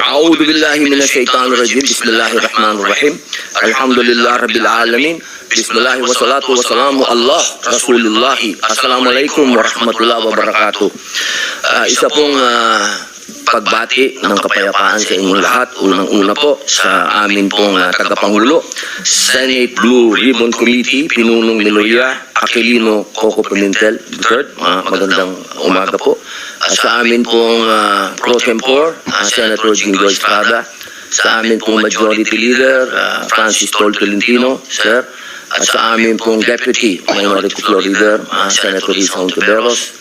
أعوذ بالله من الشيطان الرجيم. بسم الله الرحمن الرحيم. الحمد لله رب العالمين. بسم الله والصلاة والسلام الله رسول الله. السلام عليكم ورحمة الله وبركاته. إذا آه pagbati ng kapayapaan sa inyong lahat. Unang-una po sa amin pong ah, tagapangulo, Senate Blue Ribbon Committee, Pinunong Niloria, Aquilino Coco Pimentel, third, mga magandang umaga po. At sa amin pong ah, pro tempore, ah, Senator Jingo Estrada, sa amin pong Majority Leader, ah, Francis Tol Tolentino, sir, at sa amin pong Deputy Minority Floor Leader, ah, Senator Rizal Tiberos,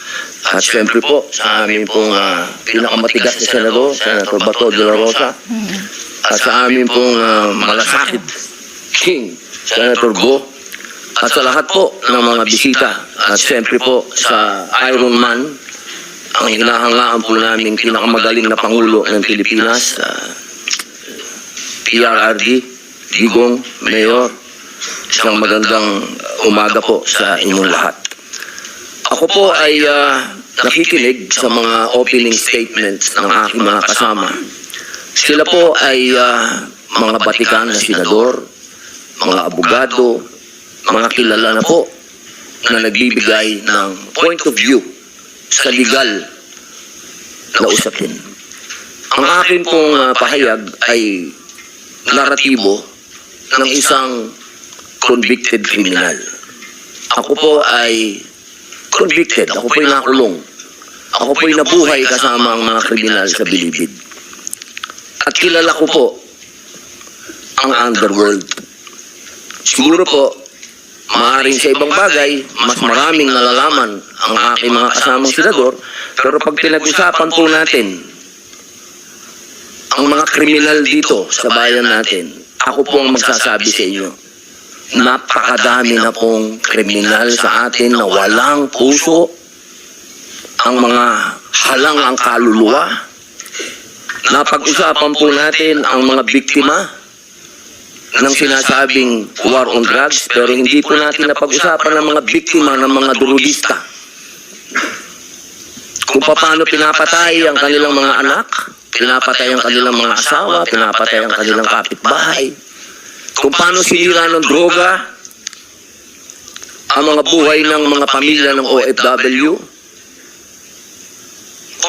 at syempre po sa amin pong ah, pinakamatigas na senador, Senator Bato de la Rosa, at sa amin pong ah, malasakit King, Senator Go, at sa lahat po ng mga bisita, at syempre po sa Iron Man, ang hinahangaan po namin pinakamagaling na Pangulo ng Pilipinas, ah, PRRD, Digong, Mayor, isang magandang umaga po sa inyong lahat. Ako po ay ah, nakikinig sa mga opening statements ng aking mga kasama. Sila po ay ah, mga batikan na senador, mga abogado, mga kilala na po na nagbibigay ng point of view sa legal na usapin. Ang akin pong ah, pahayag ay naratibo ng isang convicted criminal. Ako po ay convicted. Ako po'y nakulong. Ako po'y nabuhay kasama ang mga kriminal sa bilibid. At kilala ko po ang underworld. Siguro po, maaaring sa ibang bagay, mas maraming nalalaman ang aking mga kasamang senador, pero pag pinag-usapan po natin ang mga kriminal dito sa bayan natin, ako po ang magsasabi sa inyo. Napakadami na pong kriminal sa atin na walang puso, ang mga halang ang kaluluwa. Napag-usapan po natin ang mga biktima ng sinasabing war on drugs, pero hindi po natin napag-usapan ang mga biktima ng mga drugista. Kung paano pinapatay ang kanilang mga anak, pinapatay ang kanilang mga asawa, pinapatay ang kanilang kapitbahay, kung paano sinira ng droga ang mga buhay ng mga pamilya ng OFW,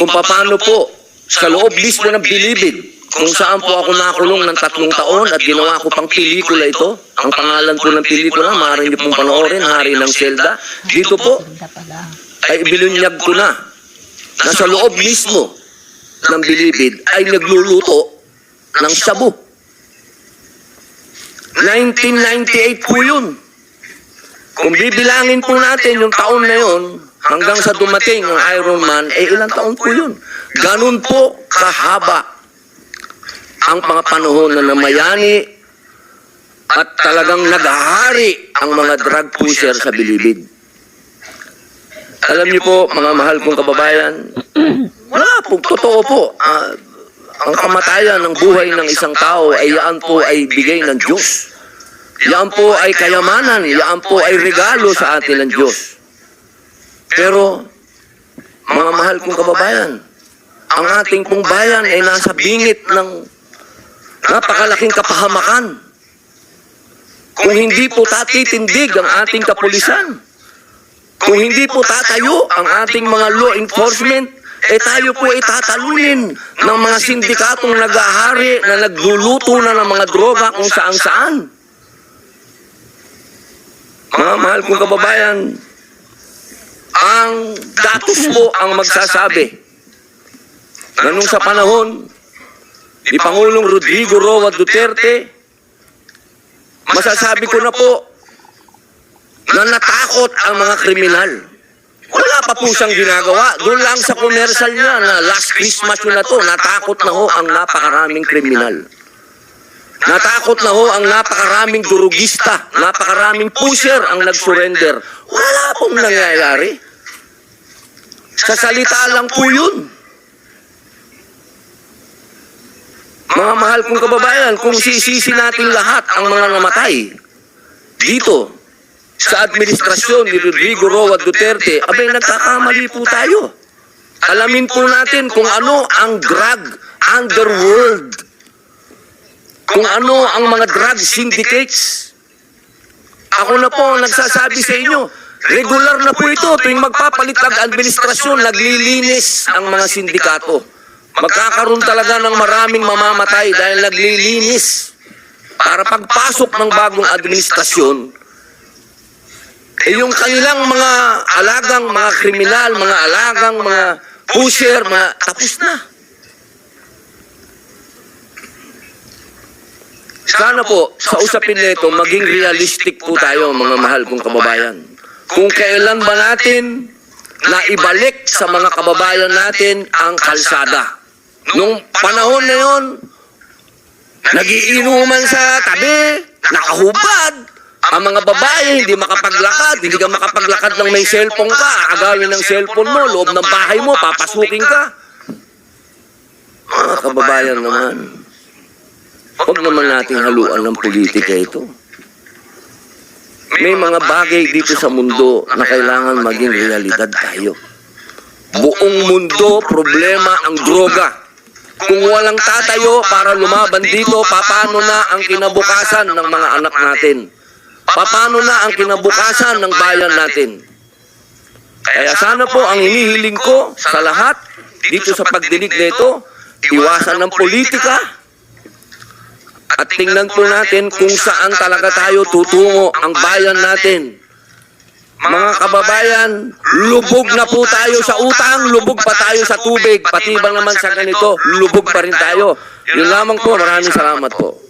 kung paano po sa loob mismo ng bilibid, kung saan po ako nakulong ng tatlong taon at ginawa ko pang pelikula ito, ang pangalan po ng pelikula, maaari niyo pong panoorin, Hari ng Selda, dito po ay ibilunyag ko na na sa loob mismo ng bilibid ay nagluluto ng sabu. 1998 po yun. Kung bibilangin po natin yung taon na yun, hanggang sa dumating ang Iron Man, eh ilang taon po yun. Ganun po kahaba ang mga panahon na namayani at talagang naghahari ang mga drug pusher sa bilibid. Alam niyo po, mga mahal kong kababayan, wala po, totoo po. Ah, ang kamatayan ng buhay ng isang tao ay yan po ay bigay ng Diyos. Yan po ay kayamanan, yan po ay regalo sa atin ng Diyos. Pero, mga mahal kong kababayan, ang ating pong bayan ay nasa bingit ng napakalaking kapahamakan. Kung hindi po tatitindig ang ating kapulisan, kung hindi po tatayo ang ating mga law enforcement, eh tayo po ay tatalunin ng mga sindikatong nag-ahari na nagluluto na ng mga droga kung saan-saan. Mga mahal kong kababayan, ang datos po ang magsasabi na sa panahon ni Pangulong Rodrigo Roa Duterte, masasabi ko na po na natakot ang mga kriminal. Wala pa po siyang ginagawa. Doon lang sa commercial niya na last Christmas yun na to, natakot na ho ang napakaraming kriminal. Natakot na ho ang napakaraming durugista, napakaraming pusher ang nag-surrender. Wala pong nangyayari. Sa salita lang po yun. Mga mahal kong kababayan, kung sisisi natin lahat ang mga namatay dito sa administrasyon ni Rodrigo Roa Duterte, abay nagkakamali po tayo. alamin po natin kung ano ang drug underworld. Kung ano ang mga drug syndicates. Ako na po ang nagsasabi sa inyo, regular na po ito tuwing magpapalit ang administrasyon, naglilinis ang mga sindikato. Magkakaroon talaga ng maraming mamamatay dahil naglilinis. Para pagpasok ng bagong administrasyon, eh yung kanilang mga alagang, mga kriminal, mga alagang, mga pusher, mga tapos na. Sana po, sa usapin nito, maging realistic po tayo, mga mahal kong kababayan. Kung kailan ba natin na ibalik sa mga kababayan natin ang kalsada. Nung panahon na yon, nagiinuman sa tabi, nakahubad, ang mga babae hindi makapaglakad, hindi ka makapaglakad ng may cellphone ka, agawin ng cellphone mo, loob ng bahay mo, papasukin ka. Mga kababayan naman, huwag naman nating haluan ng politika ito. May mga bagay dito sa mundo na kailangan maging realidad tayo. Buong mundo, problema ang droga. Kung walang tatayo para lumaban dito, paano na ang kinabukasan ng mga anak natin? Paano na ang kinabukasan ng bayan natin? Kaya sana po ang hinihiling ko sa lahat dito sa pagdinig nito, iwasan ng politika at tingnan po natin kung saan talaga tayo tutungo ang bayan natin. Mga kababayan, lubog na po tayo sa utang, lubog pa tayo sa tubig, pati ba naman sa ganito, lubog pa rin tayo. Yun lamang po, maraming salamat po.